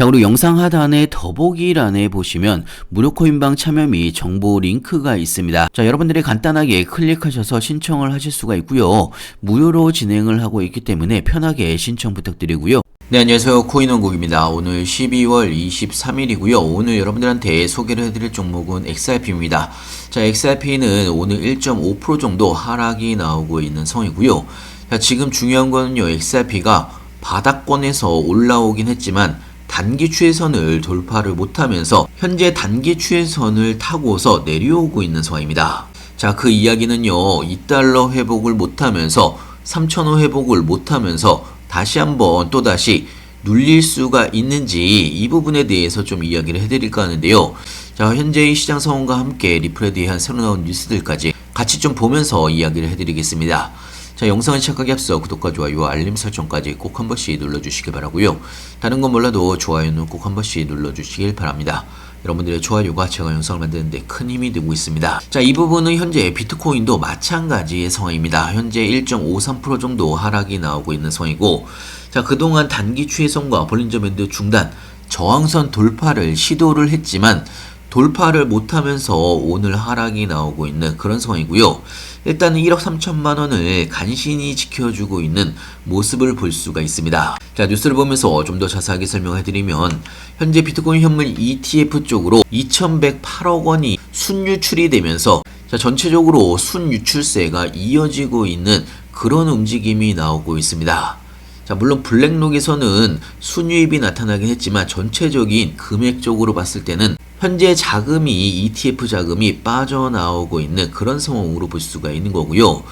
자, 그리고 영상 하단에 더보기란에 보시면 무료 코인방 참여 및 정보 링크가 있습니다. 자, 여러분들이 간단하게 클릭하셔서 신청을 하실 수가 있고요. 무료로 진행을 하고 있기 때문에 편하게 신청 부탁드리고요. 네, 안녕하세요. 코인원국입니다. 오늘 12월 23일이고요. 오늘 여러분들한테 소개를 해드릴 종목은 XRP입니다. 자, XRP는 오늘 1.5% 정도 하락이 나오고 있는 성이고요. 자, 지금 중요한 거는요. XRP가 바닥권에서 올라오긴 했지만 단기 추세선을 돌파를 못하면서 현재 단기 추세선을 타고서 내려오고 있는 상황입니다. 자, 그 이야기는요. 2달러 회복을 못하면서 3,000원 회복을 못하면서 다시 한번 또다시 눌릴 수가 있는지 이 부분에 대해서 좀 이야기를 해드릴까 하는데요. 자, 현재의 시장 상황과 함께 리플에 대한 새로 나온 뉴스들까지 같이 좀 보면서 이야기를 해드리겠습니다. 자, 영상을 시작하기 앞서 구독과 좋아요, 알림 설정까지 꼭 한 번씩 눌러주시기 바라고요. 다른 건 몰라도 좋아요는 꼭 한 번씩 눌러주시길 바랍니다. 여러분들의 좋아요가 제가 영상을 만드는데 큰 힘이 되고 있습니다. 자, 이 부분은 현재 비트코인도 마찬가지의 상황입니다. 현재 1.53% 정도 하락이 나오고 있는 상황이고, 자, 그동안 단기 추세선과 볼린저 밴드 중단, 저항선 돌파를 시도를 했지만, 돌파를 못하면서 오늘 하락이 나오고 있는 그런 상황이고요. 일단은 1억 3천만 원을 간신히 지켜주고 있는 모습을 볼 수가 있습니다. 자, 뉴스를 보면서 좀 더 자세하게 설명해드리면 현재 비트코인 현물 ETF 쪽으로 2,108억 원이 순유출이 되면서 자, 전체적으로 순유출세가 이어지고 있는 그런 움직임이 나오고 있습니다. 자, 물론 블랙록에서는 순유입이 나타나긴 했지만 전체적인 금액적으로 봤을 때는 현재 자금이 ETF 자금이 빠져나오고 있는 그런 상황으로 볼 수가 있는 거고요.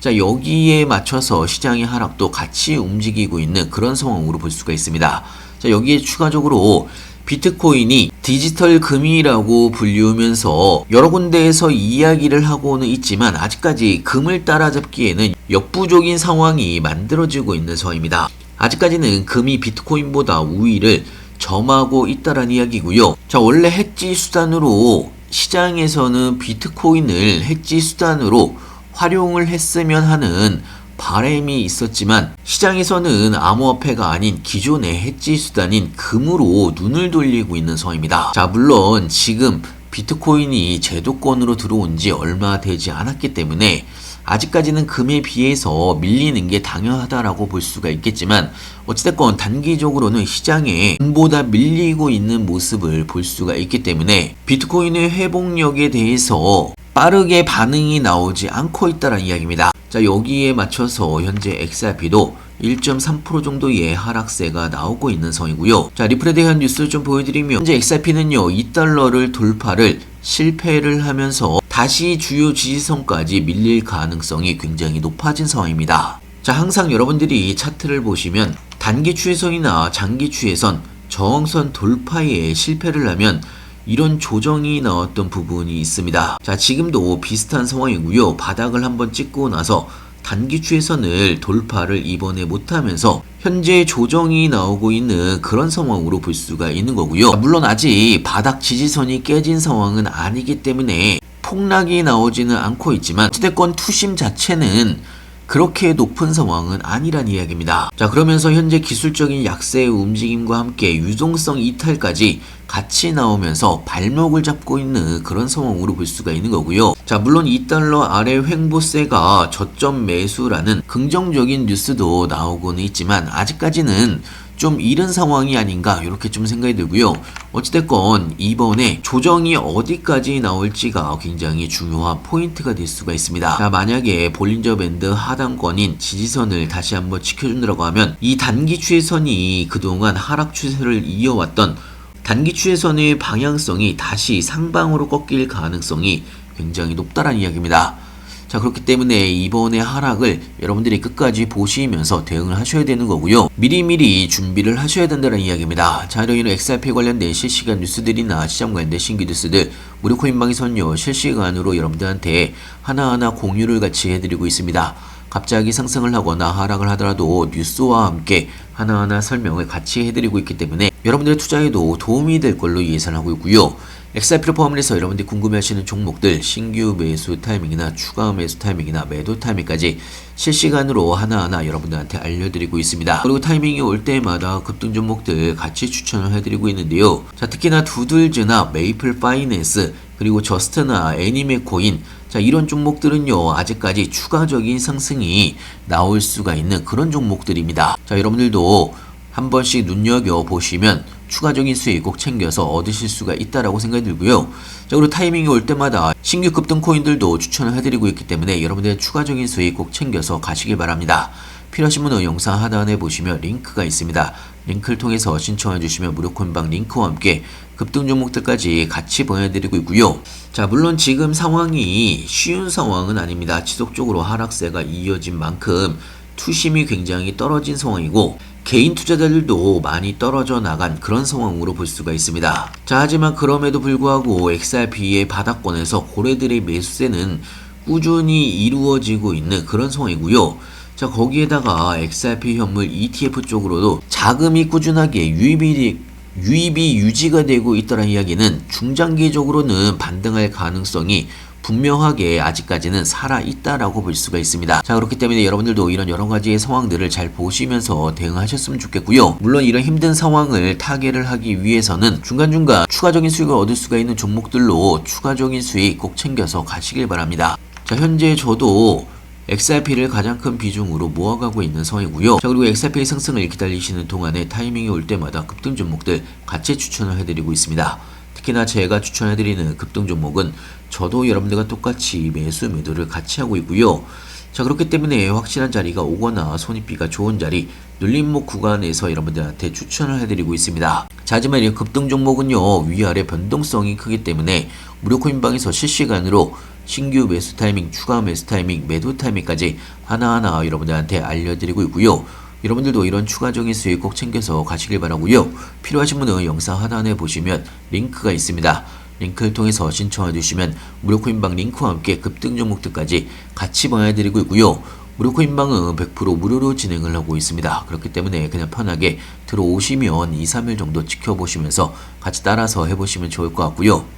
자, 여기에 맞춰서 시장의 하락도 같이 움직이고 있는 그런 상황으로 볼 수가 있습니다. 자, 여기에 추가적으로 비트코인이 디지털 금이라고 불리우면서 여러 군데에서 이야기를 하고는 있지만 아직까지 금을 따라잡기에는 역부족인 상황이 만들어지고 있는 상황입니다. 아직까지는 금이 비트코인보다 우위를 점하고 있다라는 이야기고요. 자, 원래 해지 수단으로 시장에서는 비트코인을 해지 수단으로 활용을 했으면 하는 바램이 있었지만 시장에서는 암호화폐가 아닌 기존의 해지 수단인 금으로 눈을 돌리고 있는 상황입니다. 자, 물론 지금 비트코인이 제도권으로 들어온 지 얼마 되지 않았기 때문에 아직까지는 금에 비해서 밀리는 게 당연하다라고 볼 수가 있겠지만 어찌됐건 단기적으로는 시장에 금보다 밀리고 있는 모습을 볼 수가 있기 때문에 비트코인의 회복력에 대해서 빠르게 반응이 나오지 않고 있다는 이야기입니다. 자 여기에 맞춰서 현재 XRP도 1.3% 정도의 하락세가 나오고 있는 상황이고요. 자, 리플에 대한 뉴스를 좀 보여드리면 현재 XRP는요, 2달러를 돌파를 실패를 하면서 다시 주요 지지선까지 밀릴 가능성이 굉장히 높아진 상황입니다. 자, 항상 여러분들이 차트를 보시면 단기 추세선이나 장기 추세선, 저항선 돌파에 실패를 하면 이런 조정이 나왔던 부분이 있습니다. 자, 지금도 비슷한 상황이고요. 바닥을 한번 찍고 나서 단기 추세선을 돌파를 이번에 못하면서 현재 조정이 나오고 있는 그런 상황으로 볼 수가 있는 거고요. 물론 아직 바닥 지지선이 깨진 상황은 아니기 때문에 폭락이 나오지는 않고 있지만 어찌됐건 투심 자체는 그렇게 높은 상황은 아니란 이야기입니다. 자, 그러면서 현재 기술적인 약세의 움직임과 함께 유동성 이탈까지 같이 나오면서 발목을 잡고 있는 그런 상황으로 볼 수가 있는 거고요. 자, 물론 2달러 아래 횡보세가 저점 매수라는 긍정적인 뉴스도 나오고는 있지만 아직까지는 좀 이른 상황이 아닌가 이렇게 좀 생각이 들고요. 어찌됐건 이번에 조정이 어디까지 나올지가 굉장히 중요한 포인트가 될 수가 있습니다. 자 만약에 볼린저 밴드 하단권인 지지선을 다시 한번 지켜준다고 하면 이 단기 추세선이 그동안 하락 추세를 이어왔던 단기 추세선의 방향성이 다시 상방으로 꺾일 가능성이 굉장히 높다라는 이야기입니다. 자 그렇기 때문에 이번에 하락을 여러분들이 끝까지 보시면서 대응을 하셔야 되는 거고요. 미리미리 준비를 하셔야 된다는 이야기입니다. 자 이런 XRP 관련된 실시간 뉴스들이나 시장 관련된 신규 뉴스들 무료 코인방에서는요 실시간으로 여러분들한테 하나하나 공유를 같이 해드리고 있습니다. 갑자기 상승을 하거나 하락을 하더라도 뉴스와 함께 하나하나 설명을 같이 해드리고 있기 때문에 여러분들의 투자에도 도움이 될 걸로 예상하고 있고요. XRP를 포함해서 여러분들이 궁금해하시는 종목들 신규 매수 타이밍이나 추가 매수 타이밍이나 매도 타이밍까지 실시간으로 하나하나 여러분들한테 알려드리고 있습니다. 그리고 타이밍이 올 때마다 급등 종목들 같이 추천을 해드리고 있는데요. 자 특히나 두들즈나 메이플 파이낸스 그리고 저스트나 애니메 코인 자 이런 종목들은요 아직까지 추가적인 상승이 나올 수가 있는 그런 종목들입니다. 자 여러분들도 한 번씩 눈여겨 보시면 추가적인 수익 꼭 챙겨서 얻으실 수가 있다라고 생각이 들고요. 자, 그리고 타이밍이 올 때마다 신규 급등 코인들도 추천을 해드리고 있기 때문에 여러분들의 추가적인 수익 꼭 챙겨서 가시길 바랍니다. 필요하신 분은 영상 하단에 보시면 링크가 있습니다. 링크를 통해서 신청해 주시면 무료 콘방 링크와 함께 급등 종목들까지 같이 보내드리고 있고요. 자, 물론 지금 상황이 쉬운 상황은 아닙니다. 지속적으로 하락세가 이어진 만큼 투심이 굉장히 떨어진 상황이고 개인 투자자들도 많이 떨어져 나간 그런 상황으로 볼 수가 있습니다. 자, 하지만 그럼에도 불구하고 XRP의 바닥권에서 고래들의 매수세는 꾸준히 이루어지고 있는 그런 상황이고요. 자, 거기에다가 XRP 현물 ETF 쪽으로도 자금이 꾸준하게 유입이 유입이 유지가 되고 있다는 이야기는 중장기적으로는 반등할 가능성이 분명하게 아직까지는 살아 있다라고 볼 수가 있습니다. 자 그렇기 때문에 여러분들도 이런 여러 가지의 상황들을 잘 보시면서 대응하셨으면 좋겠고요. 물론 이런 힘든 상황을 타개를 하기 위해서는 중간중간 추가적인 수익을 얻을 수가 있는 종목들로 추가적인 수익 꼭 챙겨서 가시길 바랍니다. 자 현재 저도 XRP를 가장 큰 비중으로 모아가고 있는 상황이고요. 자 그리고 XRP의 상승을 기다리시는 동안에 타이밍이 올 때마다 급등 종목들 같이 추천을 해드리고 있습니다. 특히나 제가 추천해드리는 급등 종목은 저도 여러분들과 똑같이 매수 매도를 같이 하고 있고요. 자 그렇기 때문에 확실한 자리가 오거나 손익비가 좋은 자리 눌림목 구간에서 여러분들한테 추천을 해드리고 있습니다. 자 하지만 이 급등 종목은요 위아래 변동성이 크기 때문에 무료 코인방에서 실시간으로 신규 매수 타이밍, 추가 매수 타이밍, 매도 타이밍까지 하나하나 여러분들한테 알려드리고 있고요. 여러분들도 이런 추가적인 수익 꼭 챙겨서 가시길 바라고요. 필요하신 분은 영상 하단에 보시면 링크가 있습니다. 링크를 통해서 신청해 주시면 무료 코인방 링크와 함께 급등 종목들까지 같이 보내드리고 있고요. 무료 코인방은 100% 무료로 진행을 하고 있습니다. 그렇기 때문에 그냥 편하게 들어오시면 2, 3일 정도 지켜보시면서 같이 따라서 해보시면 좋을 것 같고요.